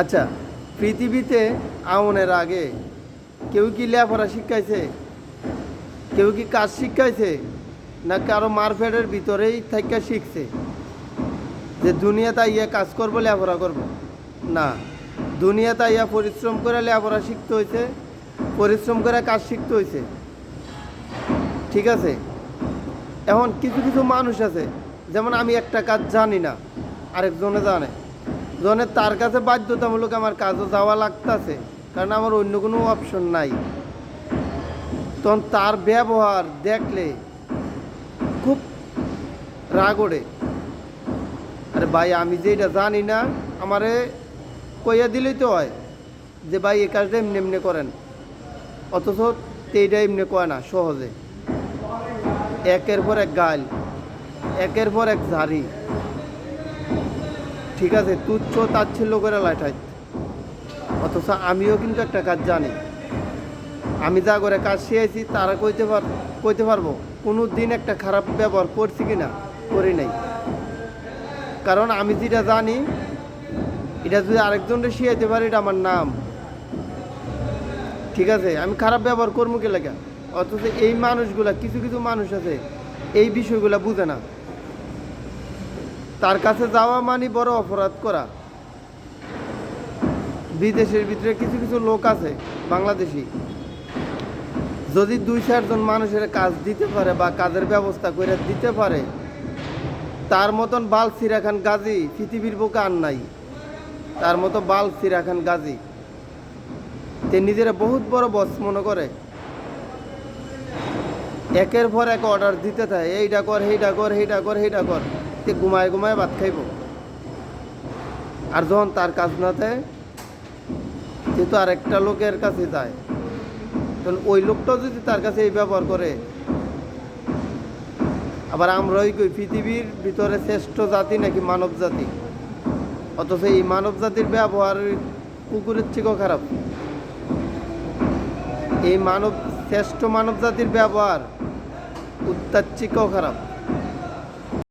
আচ্ছা পৃথিবীতে আমনের আগে কেউ কি লেখাপড়া শিখাইছে? কেউ কি কাজ শিখাইছে? না কারও মারফেটের ভিতরেই থেকে শিখছে? যে দুনিয়াতে আইয়া কাজ করব, লেখাপড়া করব? না, দুনিয়াতে আইয়া পরিশ্রম করে লেখাপড়া শিখতে হয়েছে পরিশ্রম করে কাজ শিখতে হয়েছে ঠিক আছে? এখন কিছু কিছু মানুষ আছে, যেমন আমি একটা কাজ জানি না, আরেকজনে জানে। জনের তার কাছে বাধ্যতামূলক আমার কাজও যাওয়া লাগতেছে, কারণ আমার অন্য কোনো অপশন নাই। তখন তার ব্যবহার দেখলে খুব রাগ ওঠে। আরে ভাই, আমি যে এটা জানি না, আমারে কইয়া দিলেই তো হয় যে, ভাই এ কাজটা এমনি এমনি করেন। অথচ এইটা এমনি কয় না, সহজে। একের পর এক গাল, একের পর এক ঝাড়ি। ঠিক আছে, তুচ্ছ তাচ্ছিল্য করে লাঠাই। অথচ আমিও কিন্তু একটা কাজ জানি। আমি যা করে কাজ শিখেছি তারা কইতে পার, কইতে পারব। কোনো দিন একটা খারাপ ব্যবহার করছি কি না করি নাই। কারণ আমি যেটা জানি, এটা যদি আরেকজনকে শিখাইতে পারি, এটা আমার নাম। ঠিক আছে, আমি খারাপ ব্যবহার করব কে লাগে? অথচ এই মানুষগুলা, কিছু কিছু মানুষ আছে, এই বিষয়গুলা বুঝে না। কাছে যাওয়া মানে বড় অপরাধ করা। বিদেশের ভিতরে কিছু কিছু লোক আছে, বাংলাদেশি। যদি দুই চারজন মানুষের কাজ দিতে পারে বা কাজের ব্যবস্থা করে দিতে পারে, তার মতন বাল সিরা খান গাজী পৃথিবীর বুকে আর নাই। তার মতো বাল সিরা খান গাজী, তে নিজেরা বহুত বড় বস মনে করে। একের পর এক অর্ডার দিতে থাকে, এইটা কর, সেইটা কর সেইটা কর সেইটা কর। তে ঘুমায় ঘুমায় ভাত খাইব। আর যখন তার কাজ না দেয় সে তো আরেকটা লোকের কাছে যায়, তখন ওই লোকটাও যদি তার কাছে এই ব্যবহার করে আবার আমরাই কই পৃথিবীর ভিতরে শ্রেষ্ঠ জাতি নাকি মানব জাতি? অথচ এই মানব জাতির ব্যবহার কুকুরের থেকেও খারাপ। এই মানব, শ্রেষ্ঠ মানব জাতির ব্যবহার উত্তার খারাপ।